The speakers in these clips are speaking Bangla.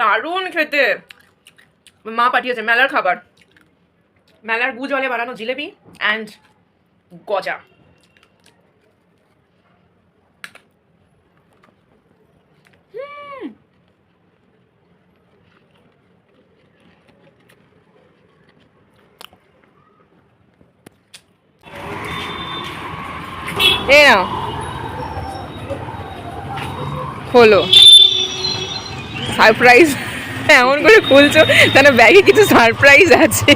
দারুণ খেতে। মা পাঠিয়েছে, মেলার খাবার। মেলার গু জলে বানানো জিলেবি অ্যান্ড গজা। এই নাও। হলো সারপ্রাইজ। এমন করে খুলছো যেন ব্যাগে কিছু সারপ্রাইজ আছে।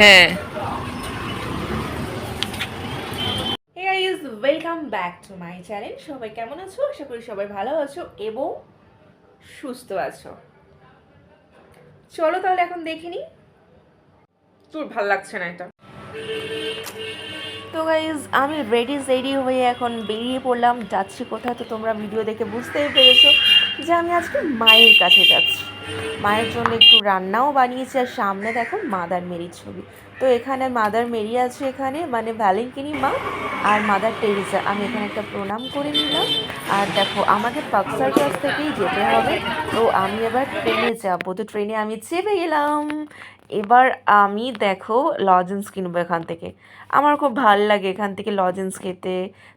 হ্যাঁ। Welcome back to my channel সবাই কেমন আছো? আশা করি সবাই ভালো আছো এবং সুস্থ আছো। চলো তাহলে এখন দেখিনি তোর ভালো লাগছে না এটা? তো গাইজ আমি রেডি সেডি হয়ে এখন বেরিয়ে পড়লাম। যাচ্ছি কোথায় তো তোমরা ভিডিও দেখে বুঝতেই পেরেছ যে আমি আজকে মায়ের কাছে যাচ্ছি। মায়ের জন্য একটু রান্নাও বানিয়েছি আর সামনে দেখো মাদার মেরির ছবি। তো এখানে মাদার মেরি আছে এখানে মানে ভ্যালেন্টিনি মা আর মাদার টেরিজা আমি এখানে একটা প্রণাম করে নিলাম। আর দেখো, আমাকে পাকসার কাছ থেকেই যেতে হবে। তো আমি এবার ট্রেনে যাব। তো ট্রেনে আমি চেপে গেলাম। এবার আমি দেখো লজেন্স কিনবো এখান থেকে। আমার খুব ভালো লাগে এখান থেকে লজেন্স খেতে,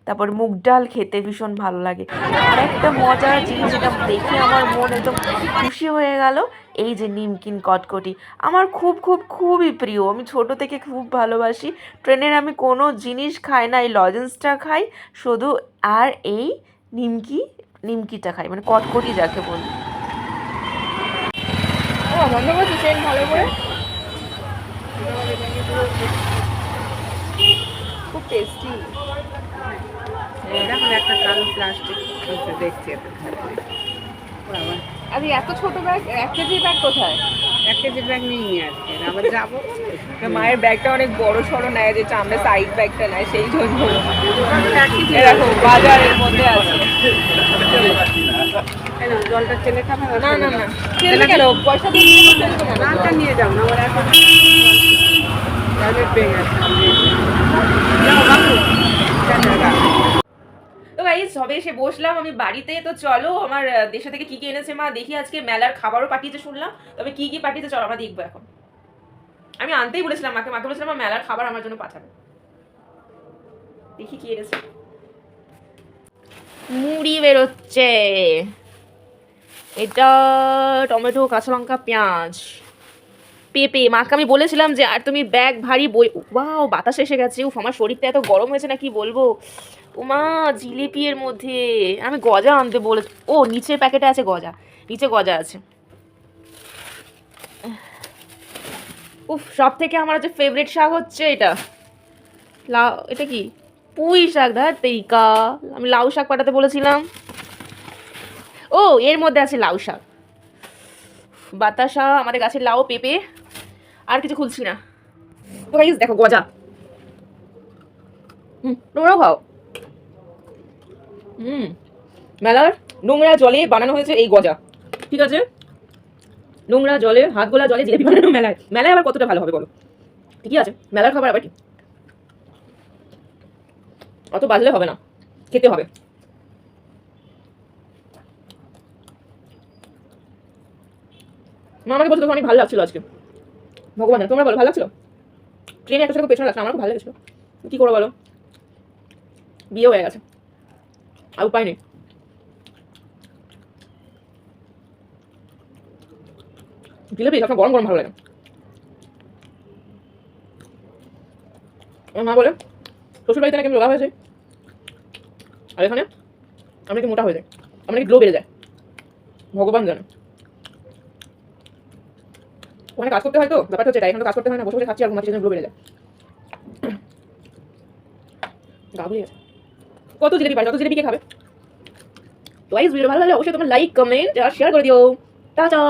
তারপর মুগ ডাল খেতে ভীষণ ভালো লাগে। আর একটা মজার জিনিস যেটা দেখে আমার মন একদম খুশি হয়ে গেল, এই যে নিমকিন কটকটি। আমার খুব খুব, খুবই প্রিয়। আমি ছোট থেকে খুব ভালোবাসি। ট্রেনের আমি কোনো জিনিস খাই না, এই লজেন্সটা খাই। শুধু আর এই নিমকি, নিমকিটা খাই মানে কটকটি যাকে বলি। ট্রেন ভালো করে। খুব টেস্টি দেখুন একটা কালো প্লাস্টিক দেখছি আরে এত ছোট ব্যাগ এক কেজির ব্যাগ কোথায়? এক কেজির ব্যাগ নিয়ে আজকে আবার যাব মায়ের ব্যাগটা অনেক বড় সড়ো নেয় যেটা আমরা সাইড ব্যাগটা নেয় সেই জন্য। এরকম বাজারের মধ্যে আছে। জলটা চেলে খাবে না? না না কেন? পয়সা দিয়ে খেলবে নিয়ে যাও না আমার এখন জলের পেয়ে গেছে যাও বাবু টাটা, টাটা। তো ভাই সবে এসে বসলাম আমি বাড়িতে তো চলো আমার দেশে থেকে কি কি এনেছে মা? দেখি আজকে মেলার খাবারও পাঠিয়েছে শুনলাম তবে কি কি পাঠিয়েছে চলো আমরা দেখব এখন। আমি আনতেই বলেছিলাম মাকে মাকে বলেছিলাম মা, মেলার খাবার আমার জন্য পাঠাবে। দেখি কি এনেছে। মুড়ি বেরোচ্ছে। এটা টমেটো কাঁচা লঙ্কা পেঁয়াজ। পেঁপে। মাকে আমি বলেছিলাম যে, আর তুমি ব্যাগ ভারী বই ওয়াও, বাতাস এসে গেছে। উফ, আমার শরীরটা এত গরম হয়েছে না, কি বলব? উমা, জিলিপি এর মধ্যে। আমি গজা আনতে বলে, ও, নিচের প্যাকেটে আছে গজা। নিচে গজা আছে। উফ সব থেকে আমার হচ্ছে ফেভারিট শাক হচ্ছে এটা। লাউ, এটা কি? পুঁই শাক, ধর তেইকা। আমি লাউ শাক পাঠাতে বলেছিলাম। ও, এর মধ্যে আছে লাউ শাক। বাতাসা, আমাদের গাছের লাউ, পেঁপে। আর কিছু খুলছি না। তো দেখো, গজা। হুম তোমরাও খাও। হুম, মেলার নোংরা জলে বানানো হয়েছে এই গজা। ঠিক আছে? নোংরা জলে, হাত গোলা জলে জিলেপি বানানো মেলায়। মেলায় আবার কতটা ভালো হবে বলো? ঠিকই আছে, মেলার খাবার আবার কি? অত বাজলে হবে না, খেতে হবে। মা, আমাকে বলছে তোকে অনেক ভালো লাগছিল আজকে। ভগবান, তোমরা বলো, ভালো লাগছিল? ট্রেনে একটা সাথে পেছনে লাগছে আমার খুব ভালো লেগেছিল। কী করব বলো? বিয়ে হয়ে গেছে। আর উপায় নেই। জিলেপি সবসময় গরম গরম ভালো লাগে। আমার মা বলে শ্বশুর বাড়িতে নাকি আমি রোগা হয়েছে? আর এখানে, আমি মোটা হয়ে যায় আমার নাকি গ্লো বেড়ে যায় ভগবান জানে। ওখানে কাজ করতে হয় তো, ব্যাপারটা হচ্ছে এখানে কাজ করতে হয় না, বসে বসে খাচ্ছি আর ঘুমাচ্ছি গ্লো বেড়ে যায়। কত জিলেপি পারে কে খাবে? তো ভিডিও ভালো লাগলে অবশ্যই তোমার লাইক কমেন্ট আর শেয়ার করে দিও। টাটা!